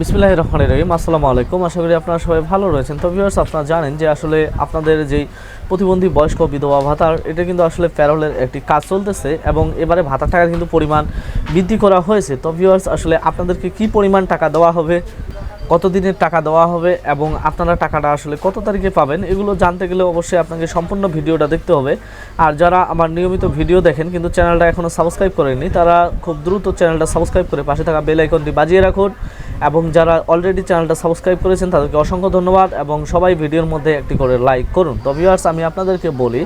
বিসমিল্লাহ রহমান রহিম, আসসালামু আলাইকুম। আশা করি আপনারা সবাই ভালো রয়েছেন। তো ভিউয়ার্স আপনারা জানেন যে আসলে আপনাদের যেই প্রতিবন্ধী বয়স্ক বিধবা ভাতার, এটা কিন্তু আসলে প্যারোলের একটি কাজ চলতেছে এবং এবারে ভাতার টাকার কিন্তু পরিমাণ বৃদ্ধি করা হয়েছে। তো ভিউয়ার্স আসলে আপনাদেরকে কি পরিমাণ টাকা দেওয়া হবে, কত দিনের টাকা দেওয়া হবে এবং আপনারা টাকাটা আসলে কত তারিখে পাবেন, এগুলো জানতে গেলে অবশ্যই আপনাকে সম্পূর্ণ ভিডিওটা দেখতে হবে। আর যারা আমার নিয়মিত ভিডিও দেখেন কিন্তু চ্যানেলটা এখনও সাবস্ক্রাইব করেনি তারা খুব দ্রুত চ্যানেলটা সাবস্ক্রাইব করে পাশে থাকা বেল আইকনটি বাজিয়ে রাখুন। এবং যারা অলরেডি চ্যানেলটা সাবস্ক্রাইব করেছেন, তাদেরকে অসংখ্য ধন্যবাদ এবং সবাই ভিডিওর মধ্যে একটি করে লাইক করুন। তো ভিউয়ার্স আমি আপনাদেরকে বলি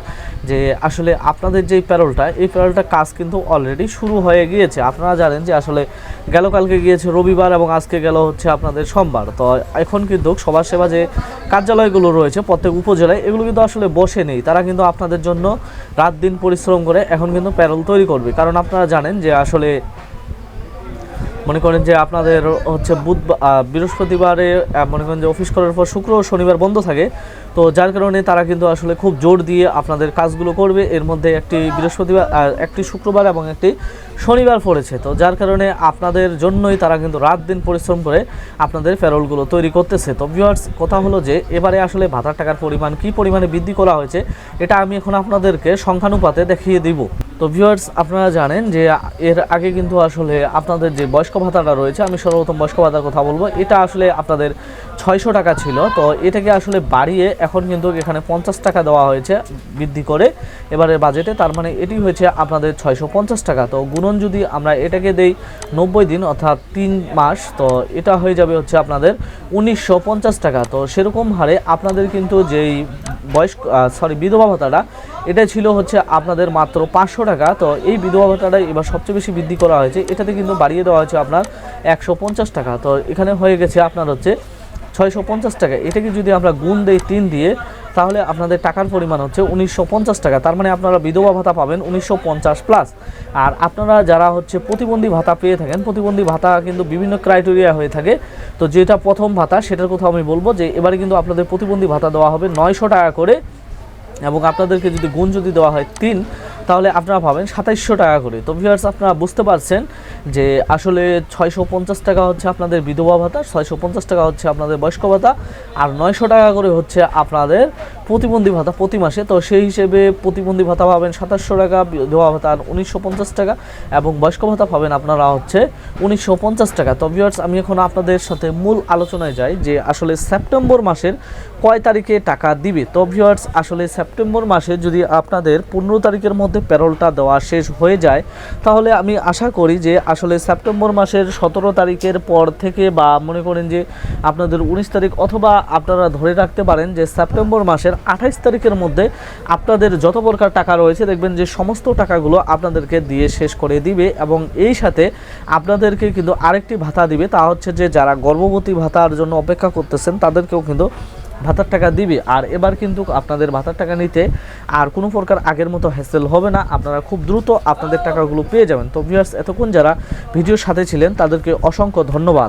যে আসলে আপনাদের যেই প্যারোলটা এই প্যারোলটা কাজ কিন্তু অলরেডি শুরু হয়ে গিয়েছে। আপনারা জানেন যে আসলে গেল কালকে গিয়েছে রবিবার এবং আজকে গেল হচ্ছে আপনাদের সোমবার। তো এখন কিন্তু সবার সেবা যে কার্যালয়গুলো রয়েছে, প্রত্যেক উপজেলায়, এগুলো কিন্তু আসলে বসে নেই। তারা কিন্তু আপনাদের জন্য রাত দিন পরিশ্রম করে এখন কিন্তু প্যারোল তৈরি করবে। কারণ আপনারা জানেন যে আসলে মনে করেন যে আপনাদের হচ্ছে বুধ বৃহস্পতিবারে মনে করেন যে অফিস করার পর শুক্র শনিবার বন্ধ থাকে। তো যার কারণে তারা কিন্তু আসলে খুব জোর দিয়ে আপনাদের কাজগুলো করবে। এর মধ্যে একটি বৃহস্পতিবার একটি শুক্রবার এবং একটি শনিবার পড়েছে। তো যার কারণে আপনাদের জন্যই তারা কিন্তু রাত দিন পরিশ্রম করে আপনাদের প্যারোলগুলো তৈরি করতেছে। তো ভিউয়ার্স কথা হলো যে এবারে আসলে ভাতার টাকার পরিমাণ, কি পরিমাণে বৃদ্ধি করা হয়েছে, এটা আমি এখন আপনাদেরকে সংখ্যানুপাতে দেখিয়ে দিব। তো ভিউয়ার্স আপনারা জানেন যে এর আগে কিন্তু আসলে আপনাদের যে বয়স্ক ভাতাটা রয়েছে, আমি সর্বপ্রথম বয়স্ক ভাতার কথা বলব। এটা আসলে আপনাদের ছয়শো টাকা ছিল। তো এটাকে আসলে বাড়িয়ে এখন কিন্তু এখানে পঞ্চাশ টাকা দেওয়া হয়েছে বৃদ্ধি করে। এবারের বাজেটে তার মানে এটি হয়েছে আপনাদের ছয়শো পঞ্চাশ টাকা। তো গুণন যদি আমরা এটাকে দেই নব্বই দিন, অর্থাৎ তিন মাস, তো এটা হয়ে যাবে হচ্ছে আপনাদের উনিশশো পঞ্চাশ টাকা। তো সেরকম হারে আপনাদের কিন্তু যেই বয়স্ক সরি বিধবা ভাতাটা এটা ছিল হচ্ছে আপনাদের মাত্র পাঁচশো টাকা। তো এই বিধবা ভাতাটা এবার সবচেয়ে বেশি বৃদ্ধি করা হয়েছে। এটাতে কিন্তু বাড়িয়ে দেওয়া হয়েছে আপনার একশো পঞ্চাশ টাকা। তো এখানে হয়ে গেছে আপনার হচ্ছে ছয়শো পঞ্চাশ টাকা। এটাকে যদি আমরা গুণ দেই তিন দিয়ে, তাহলে আপনাদের টাকার পরিমাণ হচ্ছে উনিশশো পঞ্চাশ টাকা। তার মানে আপনারা বিধবা ভাতা পাবেন উনিশশো পঞ্চাশ প্লাস আর আপনারা যারা হচ্ছে প্রতিবন্ধী ভাতা পেয়ে থাকেন, প্রতিবন্ধী ভাতা কিন্তু বিভিন্ন ক্রাইটেরিয়া হয়ে থাকে। তো যেটা প্রথম ভাতা, সেটার কথা আমি বলব যে, এবারে কিন্তু আপনাদের প্রতিবন্ধী ভাতা দেওয়া হবে নয়শো টাকা করে এবং আপনাদেরকে যদি গুণ যদি দেওয়া হয় তিন, তাহলে আপনারা পাবেন সাতাইশশো টাকা করে। তো ভিউয়ার্স আপনারা বুঝতে পারছেন যে আসলে ছয়শো পঞ্চাশ টাকা হচ্ছে আপনাদের বিধবা ভাতা, ছয়শো পঞ্চাশ টাকা হচ্ছে আপনাদের বয়স্ক ভাতা, আর নয়শো টাকা করে হচ্ছে আপনাদের প্রতিবন্ধী ভাতা প্রতি মাসে, তো সেই হিসেবে প্রতিবন্ধী ভাতা পাবেন সাতাশশো টাকা বিধবা ভাতা উনিশশো পঞ্চাশ টাকা এবং বয়স্ক ভাতা পাবেন আপনারা হচ্ছে উনিশশো পঞ্চাশ টাকা। তো ভিউয়ার্স আমি এখন আপনাদের সাথে মূল আলোচনায় যাই যে আসলে সেপ্টেম্বর মাসের কয় তারিখে টাকা দিবে। তো ভিউয়ার্স আসলে সেপ্টেম্বর মাসে যদি আপনাদের পনেরো তারিখের মধ্যে প্যারোলটা দেওয়া শেষ হয়ে যায়, তাহলে আমি আশা করি যে আসলে সেপ্টেম্বর মাসের সতেরো তারিখের পর থেকে বা মনে করেন যে আপনাদের উনিশ তারিখ অথবা আপনারা ধরে রাখতে পারেন যে সেপ্টেম্বর মাসের আঠাইশ তারিখের মধ্যে আপনাদের যত প্রকার টাকা রয়েছে, দেখবেন যে সমস্ত টাকাগুলো আপনাদেরকে দিয়ে শেষ করে দিবে এবং এই সাথে আপনাদেরকে কিন্তু আরেকটি ভাতা দিবে। তা হচ্ছে যে যারা গর্ভবতী ভাতার জন্য অপেক্ষা করতেছেন, তাদেরকেও কিন্তু ভাতার টাকা দিবে। আর এবার কিন্তু আপনাদের ভাতার টাকা নিতে আর কোনো প্রকার আগের মতো হ্যাসেল হবে না। আপনারা খুব দ্রুত আপনাদের টাকাগুলো পেয়ে যাবেন। তো ভিউয়ার্স এতক্ষণ যারা ভিডিওর সাথে ছিলেন, তাদেরকে অসংখ্য ধন্যবাদ।